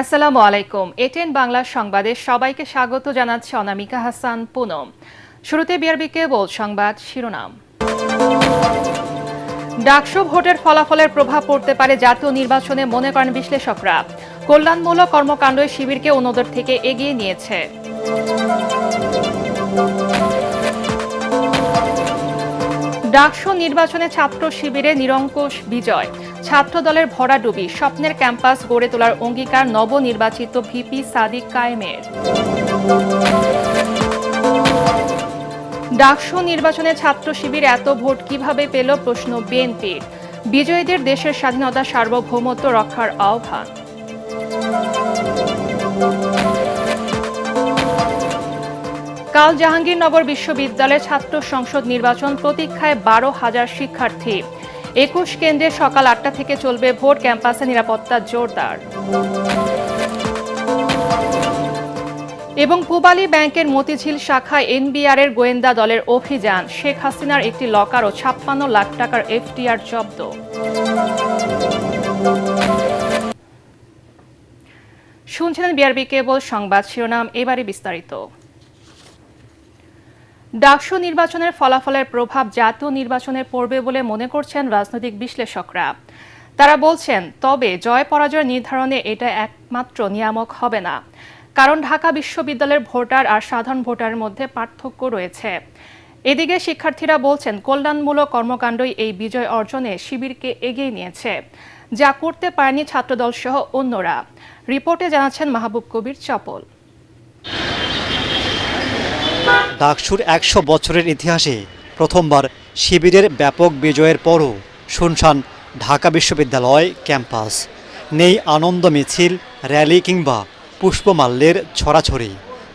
আসসালামু আলাইকুম। এটেন বাংলা সংবাদে সবাইকে স্বাগত জানাচ্ছে অনামিকা হাসান পুনম। শুরুতে বিআরবি কেবল সংবাদ শিরোনাম। ডাকসু ভোটের ফলাফলের প্রভাব পড়তে পারে জাতীয় নির্বাচনে মনে করেন বিশ্লেষকরা। কল্যাণমূলক কর্মকাণ্ডে শিবিরকে অন্যদের থেকে এগিয়ে নিয়েছে। ডাকসু নির্বাচনে ছাত্র শিবিরে নিরঙ্কুশ বিজয়। ছাত্র দলের ভরাডুবি স্বপ্নের ক্যাম্পাস গড়ে তোলার অঙ্গীকার নবনির্বাচিত ভিপি সাদিক কায়েমের। ডাকসু নির্বাচনে ছাত্র শিবির এত ভোট কীভাবে পেল প্রশ্ন বিএনপির। বিজয়ীদের দেশের স্বাধীনতা সার্বভৌমত্ব রক্ষার আহ্বান। কাল জাহাঙ্গীরনগর বিশ্ববিদ্যালয়ের ছাত্র সংসদ নির্বাচন প্রতীক্ষায় বারো হাজার শিক্ষার্থী। একুশ কেন্দ্রে সকাল আটটা থেকে চলবে ভোট ক্যাম্পাসে নিরাপত্তা জোরদার। এবং পূবালী ব্যাংকের মতিঝিল শাখায় এনবিআর এর গোয়েন্দা দলের অভিযান। শেখ হাসিনার একটি লকার ও ছাপ্পান্ন লাখ টাকার এফটিআর জব্দ। শুনছিলেন বিআরবি কেবল সংবাদ শিরোনাম এবারে বিস্তারিত। ডাকসু নির্বাচনের ফলাফলের প্রভাব জাতীয় নির্বাচনে পড়বে বলে মনে করছেন রাজনৈতিক বিশ্লেষকরা। তারা বলছেন, তবে জয় পরাজয় নির্ধারণে এটা একমাত্র নিয়ামক হবে না। কারণ ঢাকা বিশ্ববিদ্যালয়ের ভোটার আর সাধারণ ভোটারের মধ্যে পার্থক্য রয়েছে। এদিকে শিক্ষার্থীরা বলছেন, কল্যাণমূলক কর্মকাণ্ডই এই বিজয় অর্জনে শিবিরকে এগিয়ে নিয়েছে। যা করতে পারেনি ছাত্রদল সহ অন্যরা। রিপোর্টে জানাচ্ছেন মাহবুব কবির চপল। ডাকসুর একশো বছরের ইতিহাসে প্রথমবার শিবিরের ব্যাপক বিজয়ের পরও শুনশান ঢাকা বিশ্ববিদ্যালয় ক্যাম্পাস। নেই আনন্দ মিছিল, র্যালি কিংবা পুষ্পমাল্যের ছড়াছড়ি।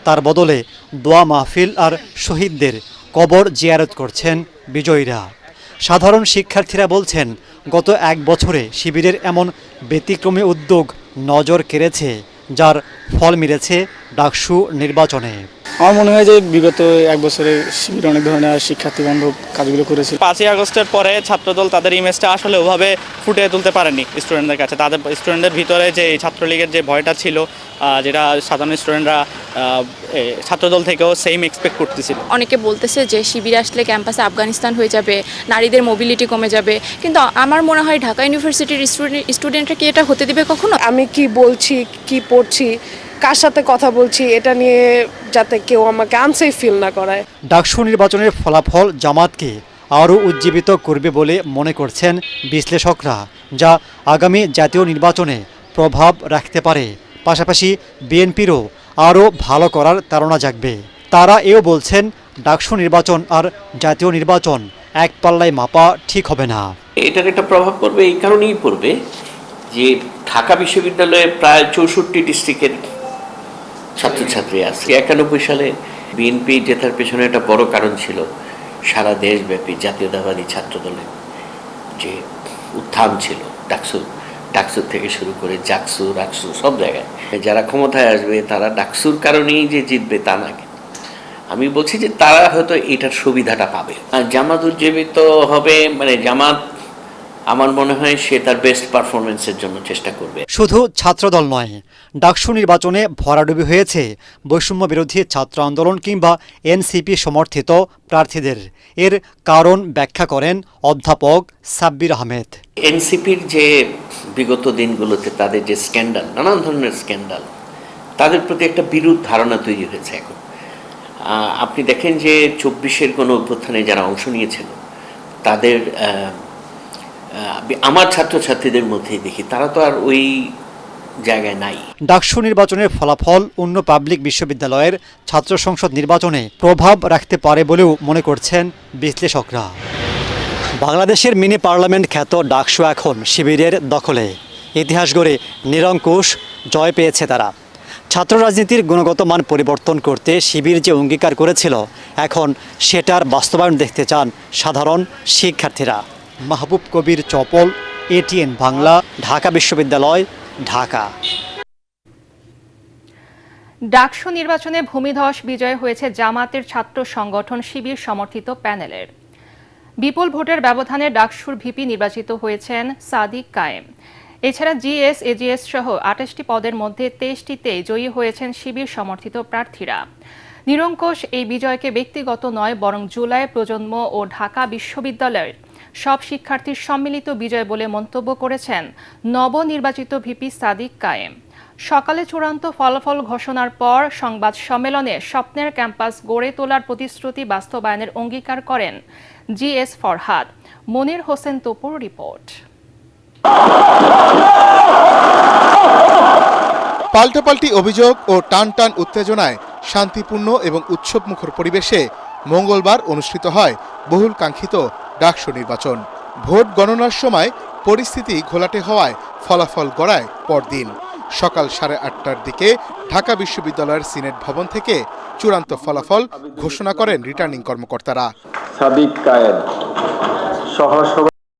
তার বদলে দোয়া মাহফিল আর শহীদদের কবর জিয়ারত করছেন বিজয়ীরা। সাধারণ শিক্ষার্থীরা বলছেন, গত এক বছরে শিবিরের এমন ব্যতিক্রমী উদ্যোগ নজর কেড়েছে, যার ফল মিলেছে ডাকসু নির্বাচনে। আমার মনে হয় যে বিগত এক বছরে শিবির অনেক ধরনের শিক্ষার্থী বান্ধব কাজগুলো করেছে। পাঁচই আগস্টের পরে ছাত্রদল তাদের ইমেজটা আসলে ওভাবে ফুটিয়ে তুলতে পারেনি স্টুডেন্টদের কাছে। তাদের স্টুডেন্টদের ভিতরে যে ছাত্রলীগের যে ভয়টা ছিল যেটা সাধারণ স্টুডেন্টরা ছাত্রদল থেকেও সেম এক্সপেক্ট করতেছিল। অনেকে বলতেছে যে শিবির আসলে ক্যাম্পাসে আফগানিস্তান হয়ে যাবে নারীদের মোবিলিটি কমে যাবে। কিন্তু আমার মনে হয় ঢাকা ইউনিভার্সিটির স্টুডেন্ট স্টুডেন্টরা কি এটা হতে দিবে কখনো? আমি কি বলছি কি পড়ছি কার সাথে কথা বলছি এটা নিয়ে যাতে কেউ আমাকে আনসেফ ফিল না করায়। ডাকসু নির্বাচনের ফলাফল জামাতকে আরও উজ্জীবিত করবে বলে মনে করছেন বিশ্লেষকরা যা আগামী জাতীয় নির্বাচনে প্রভাব রাখতে পারে। পাশাপাশি বিএনপিরও আরও ভালো করার তাড়না জাগবে। তারা এও বলছেন ডাকসু নির্বাচন আর জাতীয় নির্বাচন এক পাল্লায় মাপা ঠিক হবে না। এটার একটা প্রভাব পড়বে এই কারণেই পড়বে যে ঢাকা বিশ্ববিদ্যালয়ে প্রায় চৌষট্টি ডিস্ট্রিক্টের ছাত্রছাত্রী আছে। একানব্বই সালে বিএনপি জেতার পেছনে একটা বড় কারণ ছিল সারা দেশব্যাপী জাতীয়তাবাদী ছাত্রদলের যে উত্থান ছিল, ডাকসু ডাকসুর থেকে শুরু করে জাকসু, রাকসু সব জায়গায়। যারা ক্ষমতায় আসবে, তারা ডাকসুর কারণেই যে জিতবে তা না আমি বলছি যে তারা হয়তো এটার সুবিধাটা পাবে। আর জামাত উজ্জীবিত হবে মানে জামাত আমার মনে হয় সে তার বেস্ট পারফরমেন্সের জন্য চেষ্টা করবে। শুধু ছাত্রদল নয় ডাকসু নির্বাচনে ভরাডুবি হয়েছে বৈষম্য বিরোধী ছাত্র আন্দোলন কিংবা এনসিপি সমর্থিত প্রার্থীদের। এর কারণ ব্যাখ্যা করেন অধ্যাপক সাব্বির আহমেদ। এনসিপির যে বিগত দিনগুলোতে তাদের যে স্ক্যান্ডাল নানান ধরনের স্ক্যান্ডাল তাদের প্রতি একটা বিরূপ ধারণা তৈরি হয়েছে এখন। আপনি দেখেন যে চব্বিশের কোনো অভ্যুত্থানে যারা অংশ নিয়েছিল তাদের আমার ছাত্রছাত্রীদের মধ্যেই দেখি, তারা তো আর ওই জায়গায় নাই। ডাকসু নির্বাচনের ফলাফল অন্য পাবলিক বিশ্ববিদ্যালয়ের ছাত্র সংসদ নির্বাচনে প্রভাব রাখতে পারে বলেও মনে করছেন বিশ্লেষকরা। বাংলাদেশের মিনি পার্লামেন্ট খ্যাত ডাকসু এখন শিবিরের দখলে। ইতিহাস গড়ে নিরঙ্কুশ জয় পেয়েছে তারা। ছাত্র রাজনীতির গুণগত মান পরিবর্তন করতে শিবির যে অঙ্গীকার করেছিল, এখন সেটার বাস্তবায়ন দেখতে চান সাধারণ শিক্ষার্থীরা। মাহবুব কবির চপল, এটিএন বাংলা, ঢাকা বিশ্ববিদ্যালয়, ঢাকা। ডাকসু নির্বাচনে ভূমিধস বিজয় হয়েছে জামাতের ছাত্র সংগঠন শিবির সমর্থিত প্যানেলের। বিপুল ভোটের ব্যবধানে ডাকসুর ভিপি নির্বাচিত হয়েছেন সাদিক কায়েম। এছাড়া জিএস, এজিএস সহ আঠাশটি পদের মধ্যে তেইশটিতে জয়ী হয়েছেন শিবির সমর্থিত প্রার্থীরা। নিরঙ্কুশ এই বিজয়কে ব্যক্তিগত নয়, বরং জুলাই প্রজন্ম ও ঢাকা বিশ্ববিদ্যালয়ের সব শিক্ষার্থীর সম্মিলিত বিজয় বলে মন্তব্য করেছেন নবনির্বাচিত ভিপি সাদিক কায়েম। সকালে চূড়ান্ত ফলাফল ঘোষণার পর সংবাদ সম্মেলনে স্বপ্নের ক্যাম্পাস গড়ে তোলার প্রতিশ্রুতি বাস্তবায়নের অঙ্গীকার করেন জিএস ফরহাদ। মনির হোসেন তোপুর রিপোর্ট। পাল্টাপাল্টি অভিযোগ ও টান টান উত্তেজনায় শান্তিপূর্ণ এবং উৎসবমুখর পরিবেশে মঙ্গলবার অনুষ্ঠিত হয় বহুল কাঙ্ক্ষিত ডাকসু নির্বাচন। ভোট গণনার সময় পরিস্থিতি ঘোলাটে হওয়ায় ফলাফল গড়ায় পরদিন। সকাল সাড়ে আটটার দিকে ঢাকা বিশ্ববিদ্যালয়ের সিনেট ভবন থেকে চূড়ান্ত ফলাফল ঘোষণা করেন রিটার্নিং কর্মকর্তারা। সহ